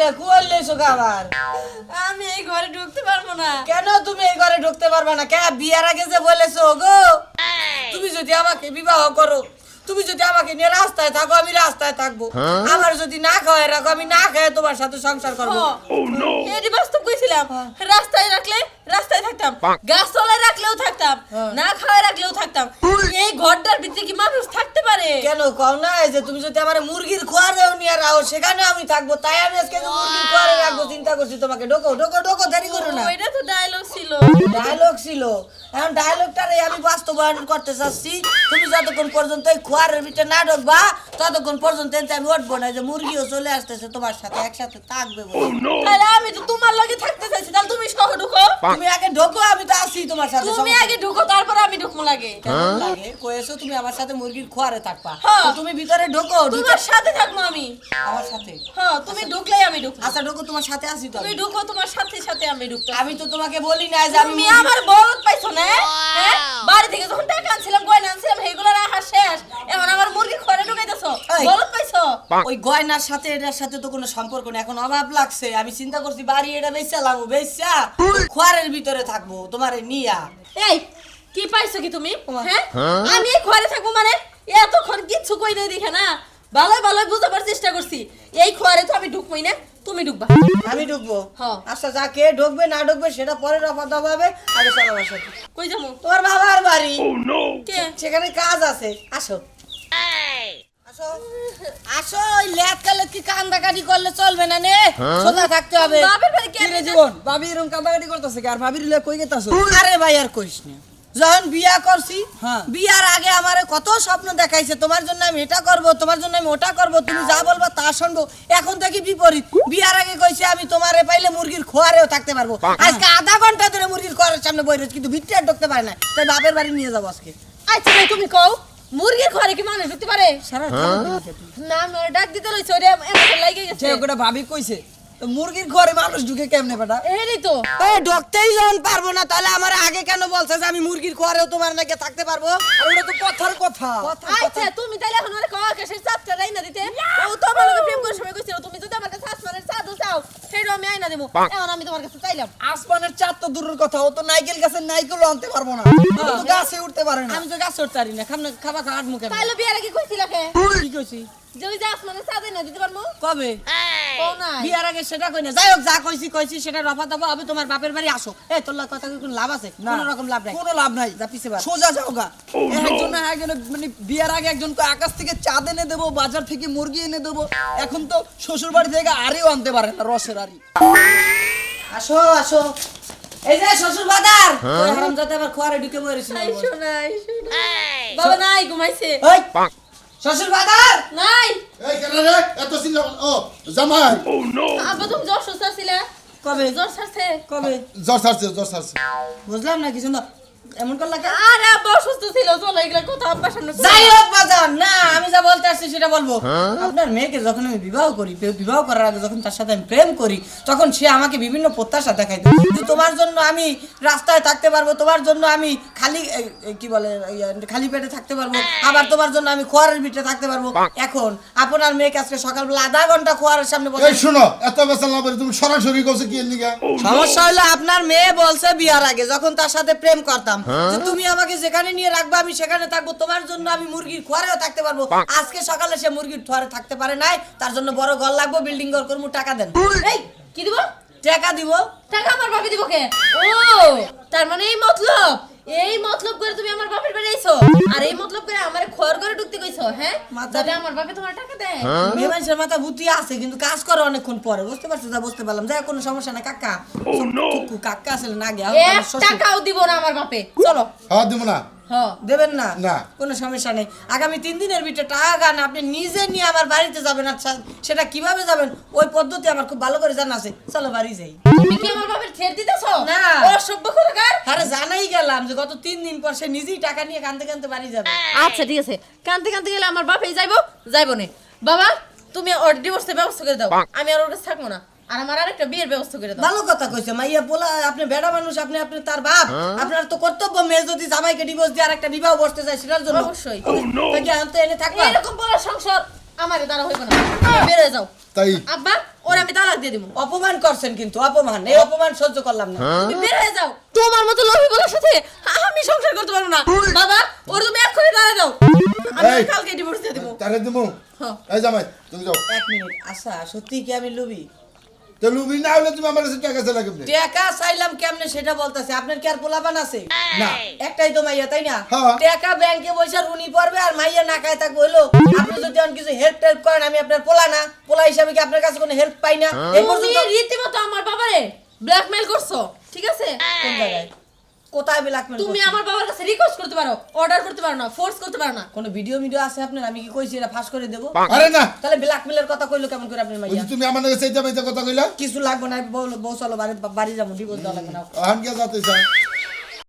হয়েছে কুয়ার লেছো আবার আমি এই ঘরে ঢুকতে পারব না। কেন তুমি এই ঘরে ঢুকতে পারবে না? কে বিয়ার আগে যে বলেছ গো তুমি যদি আমাকে বিবাহ করো তুমি যদি আমাকে নিয়ে রাস্তায় থাকো আমি রাস্তায় থাকব। আমার যদি না খাওয়ায় রাখো আমি না খাই তোমার সাথে সংসার করব। এটি বাস্তব কইছিলাম রাস্তায় রাখলে রাস্তায় থাকতাম গাছতলায় রাখলেও থাকতাম হ্যাঁ। না খাওয়ায় রাখলেও থাকতাম। এই ঘরটার ভিতরে কি মানুষ থাকতে পারে? কেন কও না যে তুমি যদি আমার মুরগির খোয়ারেও নিয়ে রাখো সেখানে আমি থাকব তাই আমি আজকে মুরগির খোয়ারে রাখব চিন্তা করছি তোমাকে। ঢোকো ঢোকো ঢোকো দেরি করো না। এটা তো ডায়লগ ছিল। ডায়লগ ছিল। এখন ডায়লগটারে আমি বাস্তবায়ন করতে চাচ্ছি। তুমি যতক্ষণ পর্যন্ত এই খোয়ারের ভিতরে না ঢোকবা ততক্ষণ পর্যন্ত আমি উঠবো না। যে মুরগিও চলে আসতেছে তোমার সাথে একসাথে থাকবে বলে। তাহলে আমি তো তোমার লগে থাকতে চাইছি তাহলে তুমি সহ ঢুকো। তুমি আগে ঢোকো আমি তো আছি তোমার সাথে তুমি আগে ঢুকো তারপর আমি ঢুকবো লাগে। কেমন লাগে? কয়েছো তুমি আমার সাথে মুরগির খোয়ারে থাকবা। হ্যাঁ। তো তুমি ভিতরে ঢোকো তোমার সাথে থাকব আমি। আমার সাথে? হ্যাঁ তুমি ঢুকলেই আমি ঢুকবো। আচ্ছা ঢোকো তোমার সাথে আছি তো তুমি আমি। ঢুকো তোমার সাথে সাথে আমি ঢুকতে আমি তো তোমাকে বলি না যে আমি আমার বলদ পাইছো না? হ্যাঁ? বাড়ি থেকে যখন টাকা আনছিলাম গয়না আনছিলাম সেগুলো রাখা শেষ। এখন আমার মুরগি ঘরে ঢুকাইতেছো এই। বলদ পাইছো ওই গয়নার সাথে এটার সাথে তো কোনো সম্পর্ক নেই। এখন অভাব লাগছে। আমি চিন্তা করছি বাড়ি এটা বেচালাম বেচা। খোয়ারের ভিতরে থাকব তোমার নিয়া। এই কি পাইছো কি তুমি? হ্যাঁ? আমি এই ঘরে থাকব মানে এতক্ষণ কিচ্ছু কই নাই দেখে না। ভালোই ভালোই বুঝাবার চেষ্টা করছি। এই ঘরে তো আমি ঢুকবই না। তুমি ঢুকবা। আমি ঢুকবো? হ্যাঁ। আচ্ছা যা কে ঢুকবে না ঢুকবে সেটা পরে রফা দফা হবে। আগে চলো আমার সাথে কই যাব? তোমার বাবার বাড়ি। কে? সেখানে কাজ আছে। আসো। আসো। ওই ল্যাদ কালে কি কান্দাকাটি করলে চলবে না নে? সোজা থাকতে হবে। বাপের বাড়ি কে কিরে জীবন। ভাবি এরকম কান্দাকাটি করতেছে আর ভাবির লিয়ে কই গেতাছো? আরে ভাই আর কইস না। যখন বিয়া করছি হ্যাঁ। বিয়ার আগে আমারে কত স্বপ্ন দেখাইছে তোমার জন্য আমি এটা করব তোমার জন্য আমি ওটা করব তুমি যা বলবা তা শুনব। এখন দেখি বিপরীত। বিয়ার আগে কইছে আমি তোমারে পাইলে মুরগির খোয়ারেও থাকতে পারব। আজকে আধা ঘণ্টা ধরে মুরগির খোয়ারের সামনে বই রয়েছে কিন্তু ভিতরে আর ঢুকতে পারে না। তাই বাপের বাড়ি নিয়ে যাব আজকে। আচ্ছা তুমি কও। মুরগির ঘরে কি মানুষ ঢুকতে পারে? না আমি ডাক দিতে লইছি ওরে এমন লাগে গেছে। যে ওটা ভাবি কইছে তো মুরগির ঘরে মানুষ ঢুকে কেমনে বেটা? এরই তো। এই ঢুকতেই যখন পারব না তাহলে আমার আগে কেন বলছে যে আমি মুরগির খোয়ারেও তোমার নাকি থাকতে পারব? আর ওটা তো কথার কথা। আচ্ছা তুমি তাইলে এখন ওরে কও কেসের চাপটা রাইনা দিতে। ও তো আমার প্রেম করার সময় কইছিল তুমি যদি আমার কাছে আসমানের চাদর চাও আমি আইনা দেবো। এখন আমি তোমার কাছে চাইলাম। আসমানের চাঁদ তো দূরের কথা ও তো নাইকেল গাছের নাইকেলও আনতে পারব না। ও তো গাছে উঠতে পারে না। আমি তো গাছ উঠতে পারি না। খাবনা খাবা খাওয়ার মুখে তাইলে বিয়ার আগে কইছিল কে? কি কইছি? যে ওই যে আসমানের চাদর না দিতে পারব? কবে? বিয়ার আগে সেটা কই না। যাই হোক যা কইছি কইছি সেটা রফা দফা হবে তোমার বাপের বাড়ি আসো। এই তোর কথা কোনো লাভ আছে? কোনো রকম লাভ নাই। কোনো লাভ নাই। যা পিছে বার। সোজা যাও গা। একজন একজন মানে বিয়ার আগে একজনকে আকাশ থেকে চাঁদ এনে দেবো বাজার থেকে মুরগি এনে দেবো। এখন তো শ্বশুর বাড়ি থেকে আরেও আনতে পারে না রসের আরি। আসো আসো। এই যে শ্বশুর বাদার ওই হারামজাদা আবার খোয়ারে ঢুকে মরেছিল আই শোনা আই শোনা। বাবা নাই ঘুমাইছে। ওই শ্বশুর বাদার নাই। এই কেন রে এত চিন্তা ও জামাই। আব্বা তুমি জ্বর সুস্থ ছিলে কবে? জ্বর সারছে কবে? জ্বর ছাড়ছে জ্বর ছাড়ছে। বুঝলাম না কিছু না। এমন করলা কেন? আরে আব্বা অসুস্থ ছিল চলো এগুলো কথা আব্বার সামনে যাই হোক বাজার না আমি যা বলতে আসছি সেটা বলব। আপনার মেয়েকে যখন আমি বিবাহ করি বিবাহ করার আগে যখন তার সাথে আমি প্রেম করি তখন সে আমাকে বিভিন্ন প্রত্যাশা দেখাইতো। যে তোমার জন্য আমি রাস্তায় থাকতে পারব তোমার জন্য আমি খালি কি বলে খালি পেটে থাকতে পারব আবার তোমার জন্য আমি খোয়ারের ভিতরে থাকতে পারব। এখন আপনার মেয়েকে আজকে সকালবেলা আধা ঘণ্টা খোয়ারের সামনে বসে এই শোনো এত বেসাল না তুমি সরাসরি কইছো কি এর সমস্যা হলো আপনার মেয়ে বলছে বিয়ার আগে যখন তার সাথে প্রেম করতাম। যে তুমি আমাকে যেখানে নিয়ে রাখবে আমি সেখানে থাকব। তোমার জন্য আমি মুরগির খোয়ারেও থাকতে পারব। আজকে সকালে সে মুরগির খোয়ারে থাকতে পারে নাই তার জন্য বড় ঘর লাগবো বিল্ডিং ঘর করব টাকা দেন। এই কি দিব? টাকা দিব। টাকা আমার ভাবি দিব কে? ও তার মানে এই মতলব? এই মতলব করে তুমি আমার বাপের বাড়ি আইছো? আর এই মতলব করে আমার খর করে ঢুকতে কইছো হ্যাঁ? যাতে আমার বাপে তোমার টাকা দেয়। মেয়ে মানুষের মাথা বুদ্ধি আছে কিন্তু কাজ করে অনেকক্ষণ পরে। বুঝতে পারছ? যা বুঝতে পারলাম। যাই কোনো সমস্যা না কাকা। টুকু, কাকা আসলে না গে এক টাকাও দিব না আমার বাপে। চলো। হ্যাঁ দিব না। হ্যাঁ দেবেন না? না। কোনো সমস্যা নেই। আগামী তিন দিনের ভিতরে টাকা না আপনি নিজে নিয়ে আমার বাড়িতে যাবেন। আচ্ছা সেটা কীভাবে যাবেন? ওই পদ্ধতি আমার খুব ভালো করে জানা আছে। চলো বাড়ি যাই। তুমি কি আমার বাপের ছেড়ে দিতেছো? না। অসভ্য কোথাকার আরে জানাই গেলাম যে গত তিন দিন পর সে নিজেই টাকা নিয়ে কানতে কানতে বাড়ি যাবে। আচ্ছা ঠিক আছে। কানতে কানতে গেলে আমার বাপেই যাইবো যাইবো নে। বাবা তুমি ওর ডিভোর্সের ব্যবস্থা করে দাও। আমি আর ওর কাছে থাকব না। আর আমার আরেকটা বিয়ের ব্যবস্থা করে দাও। ভালো কথা কইছে মাইয়া বলা আপনি বেড়া মানুষ আপনি আপনি তার বাপ। আপনার তো কর্তব্য মেয়ে যদি জামাইকে ডিভোর্স দিয়ে আরেকটা বিবাহ বসতে চায় সেটার জন্য। অবশ্যই। তা কি আনতে এনে থাকবা। এরকম বড় সংসার আমার দ্বারা হইব না। তুমি বের হয়ে যাও। তাই? আব্বা ওরে আমি তালাক দিয়ে দিব অপমান করছেন কিন্তু অপমান। এই অপমান সহ্য করলাম না। তুমি বের হয়ে যাও। তোমার মতো লোভী বলার সাথে আমি সংসার করতে পারব না। বাবা ওর তুমি এক্ষুনি তালা দাও। আমি। কালকে ডিভোর্স দিয়ে দিব। তারে দিব হ্যাঁ। এই জামাই তুমি যাও। এক মিনিট আচ্ছা সত্যি কি আমি লুবি তো লুবি না হলে তুমি আমার কাছে টাকা চাইলা কেমনে? টাকা চাইলাম কেমনে সেটা বলতাছে আপনার কি আর পোলাপান আছে? না। একটাই তো মাইয়া তাই না? হ্যাঁ। টাকা ব্যাংকে বসে রুনি পড়বে আর মাইয়া না খায় থাকবে হলো আপনি যদি অন কিছু হেল্প টেল্প করেন আমি আপনার পোলা না। পোলা হিসাবে কি আপনার কাছে কোনো হেল্প পাই না? এই তুমি পর্যন্ত রীতিমতো আমার বাবারে ব্ল্যাকমেল করছ ঠিক আছে? কোন জায়গায়? কোথায় ব্ল্যাকমেল তুমি আমার বাবার কাছে রিকোয়েস্ট করতে পারো অর্ডার করতে পারো না ফোর্স করতে পারো না। কোনো ভিডিও ভিডিও আছে আপনার? আমি কি কইছি এটা ফাঁস করে দেবো? আরে না। তাহলে ব্ল্যাকমেলের কথা কইলো কেমন করে আপনি মাইয়া? তুমি আমার কাছে কথা কইলা? কিছু লাগবে না বউ চলো বাড়ি বাড়ি যাব ডিভোর্স দেওয়া লাগবে না। আহান কে যাতে চাও